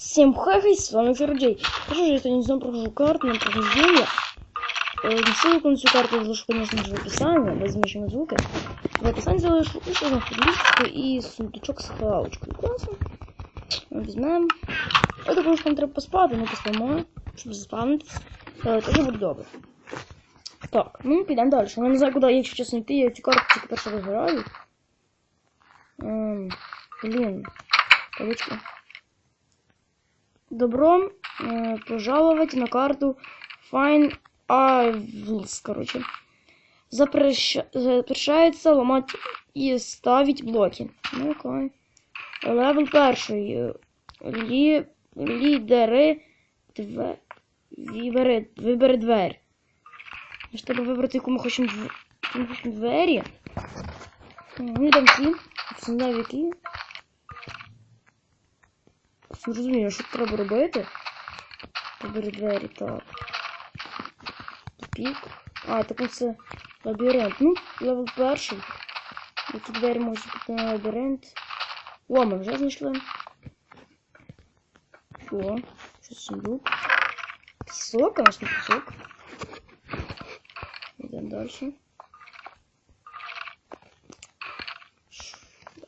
Всем хай, с вами Ферджей. Хорошо, я сегодня снова прохожу карту на прохождение. Э, Ссылку на всю карту я залишу, конечно же, в описании. Возьмем звуки. В описании залишу условно табличку и сундучок с хавочкою. Класно. Візьмемо. Я думаю, що нам треба поспати, ну поспимо, щоб заспавнитись. Е, Тоді буде добре. Так, ну підемо далі. Я не знаю, куди, якщо чесно йти, я цю карту тільки перше розбираю. Ем, блін. Кавички. Добро э, пожаловать на карту Fine Isles, короче. Запрещ... Запрещается ломать и ставить блоки. Ну, окей. Левел перший. Е, Лі... Лідери две... Вибери... Вибери двері. Ж треба вибрати, яку ми хочемо дв... ми хочемо двері. Ну, йдемо ті. Не знаю, які. Не розумію, що треба робити. Вибери двері, так. Тупік. А, так ну це лабіринт. Ну, левел перший. Які двері можуть бути на лабіринт. О, ми вже знайшли. О, що сундук. Пісок, конечно, пісок. Йдемо далі.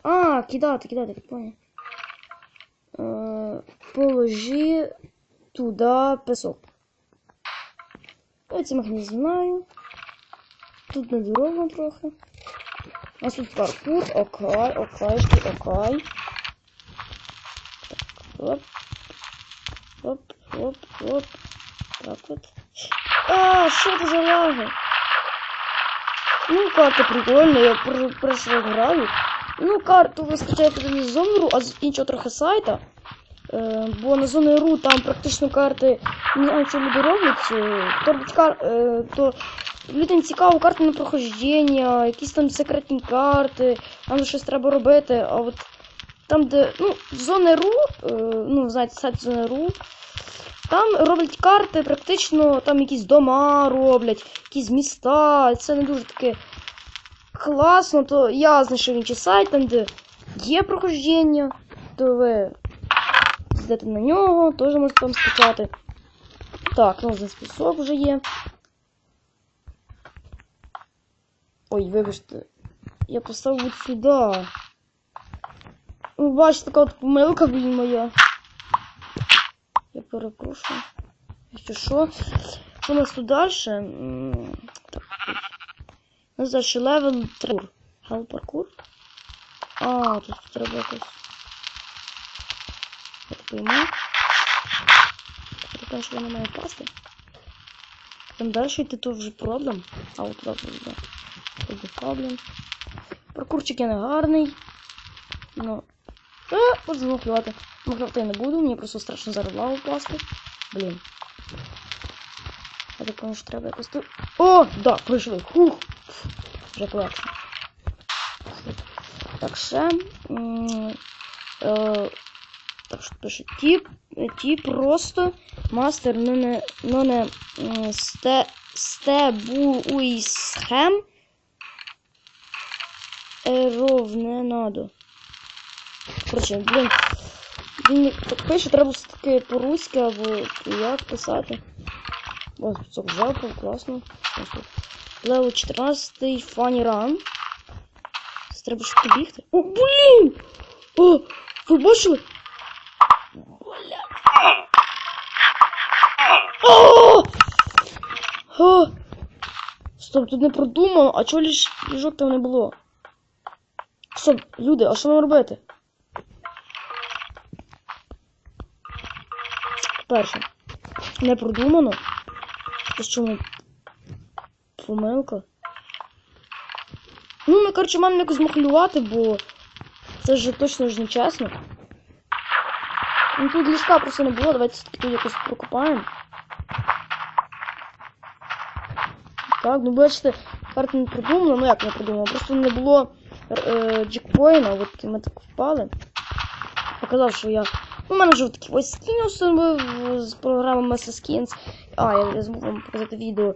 А, кидати, кидати, так понял. Положи туди песок. Я ці не знаю. Тут надуровано трохи. У нас тут паркур, окей, окейшки, окей. Так, оп. Оп, оп, оп. Так от. А, що це за лаги? Ну, карта прикольна, я пр- пройшла граю. Ну, карту ви скачаєте не з зону, а з іншого трохи сайта. Е, бо на зону РУ там практично карти не знаю, що люди роблять. Е, е, то людям цікаво карти на проходження, якісь там секретні карти, там щось треба робити. А от там, де ну, зона РУ, ну, знаєте, сайт зони РУ, там роблять карти, практично там якісь дома роблять, якісь міста. Це не дуже таке класно, то я знайшов інший сайт, там, де є проходження, то ви йдете на нього, теж можете там скачати. Так, ну вже список вже є. Ой, вибачте. Я поставив от сюди. Ви бачите, така от помилка, блін, моя. Я перепрошую. Якщо що? Що у нас тут далі? Так. У нас далі левел 3. Хел паркур. А, тут треба якось. Так пойму. Така, що вона має пасти. Далі йти то вже проблем. А от туди туди. Тут проблем. Паркурчик я не гарний. Ну. Е, от змахлювати. Махлювати я не буду, мені просто страшно зараз лаву впасти. Блін. Я так думаю, що треба якось тут. О, да, пройшли. Хух. Вже класно. Так, ще. Е, так що пише ті, ті просто мастер ну не ну не сте стебуйсхем еров не надо. Короче, блін. Він так пише, треба все-таки по-руськи або як писати. Ось, це жалко, класно. Лево 14 фані ран. Треба швидко бігти. О, блін! О, ви бачили? Бля. О! О! Стоп, тут не продумано, а чого ліж ліжок там не було? Стоп, люди, а що нам робити? Перше. Не продумано. Це чому? Помилка. Ну, ми, коротше, маємо якось махлювати, бо це ж точно ж не чесно. Ну тут ліжка просто не було, давайте все-таки тут якось прокопаємо. Так, ну бачите, карта не придумала, ну як не придумала, просто не було е, джекпоїна, от ми так впали. Показав, що я. Ну, у мене вже такий ось скін з програми Mesa. А, я, я забув вам показати відео,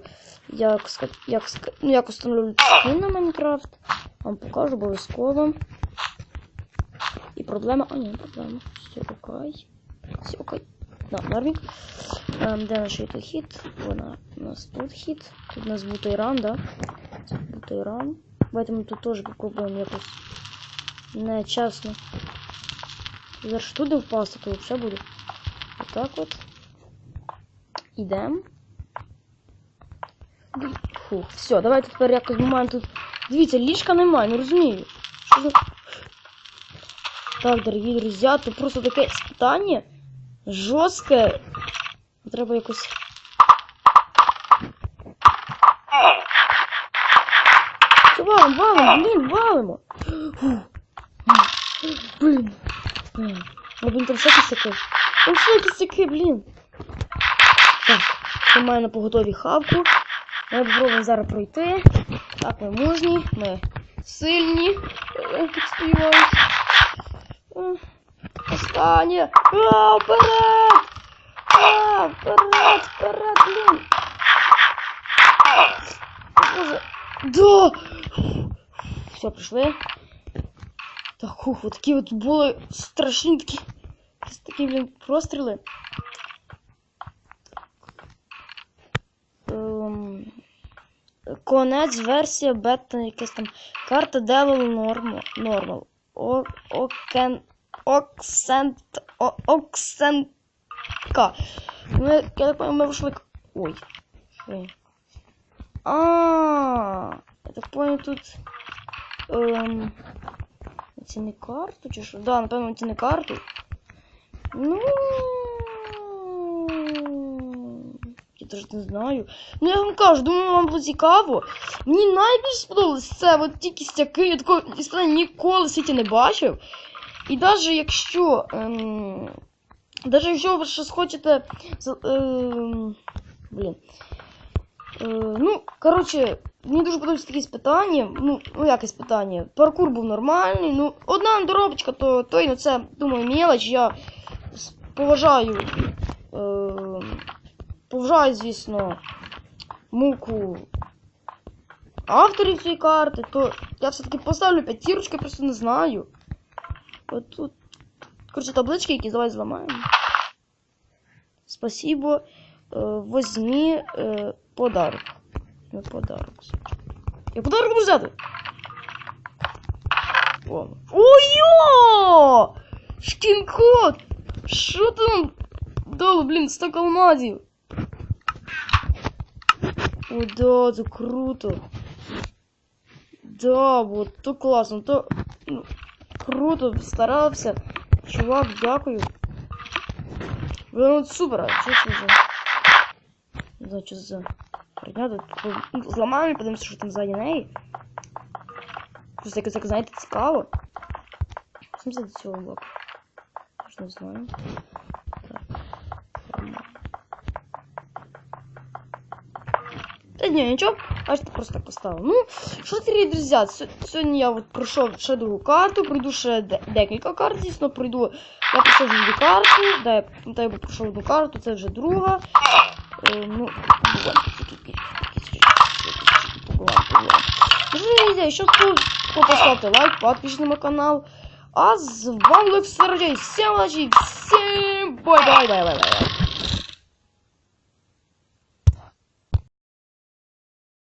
як, як, ну, як установлювати скін на Майнкрафт. Вам покажу обов'язково. І проблема. А, ні, проблема. Все, окей. Все, окей. Да, нормик. Ем, де наш тут хід? Вона у нас тут хід. Тут у нас бутайран, да? Давайте ми тут теж попробуємо якось. Не, чесно. Зараз туди впасти, то взагалі буде. Отак от. Ідемо. Фух, все, давайте тепер якось маємо тут. Дивіться, ліжка немає, не розумію. Що за... Так, дорогі друзі, то просто таке спитання жорстке. Треба якось. Все, валим, валим, блін, валимо. Блін. Блін. А, блін, там ще кисяки. Там ще кисяки, блін. Так, я маю на поготові хавку. Ми попробуємо зараз пройти. Так, ми мужні, ми сильні. Е, Сподіваюсь. Е, Останнє. А, вперед! А, вперед, вперед, блін. Боже. Да! Все, прийшли. Так, ух, от такі от були страшні такі. Такі, блін, простріли. Конець, версія, бета, якась там карта Devil Normal. Normal. Окен, оксент, оксентка. Ми, я так понимаю, ми вийшли. Ой. Ой. А, я так понял, тут. Ем, це карту чи що? Да, напевно, це карту. Ну. Я теж не знаю. Ну я вам кажу, думаю, вам було цікаво. Мені найбільше сподобалось це, от ті кістяки, я такого історії ніколи в світі не бачив. І навіть якщо. Ем, навіть якщо ви щось хочете. Ем, блін. Е, ну, коротше, мені дуже подобаються такі питання. Ну, ну якесь питання. Паркур був нормальний. Ну, одна доробочка, то той, ну це, думаю, мелоч. Я поважаю. Е, поважаю, звісно, муку авторів цієї карти, то я все-таки поставлю п'ятірочку, я просто не знаю. Тут. Коротше, таблички, які давай зламаємо. Спасибо. Е, возьми е, подарок. Не подарок. Я подарок буду взяти. О. Ой-йо! Шкінкот! Що там? Дало, блін, 100 алмазів. О, да, це круто. Да, вот, то класно, то ну, круто, старався. Чувак, дякую. Блин, от супер, чесно за... Знаю, що за. Ну, Зламаємо і подивимося, що там ззаді неї. Щось таке, як знаєте, цікаво. Що за цього блоку? Я ж не знаю. Ні, нічого, бачите, просто поставив. Ну, що ти, друзі, сьогодні я от пройшов ще другу карту, пройду ще декілька карт, звісно, пройду. Я пройшов дві карти, да, я пам'ятаю, бо пройшов одну карту, це вже друга. Е, ну. Друзі, то поставте лайк, підпишіться на мой канал. А з вами Олег Сергій. Всім удачі, всім бай-бай-бай-бай-бай.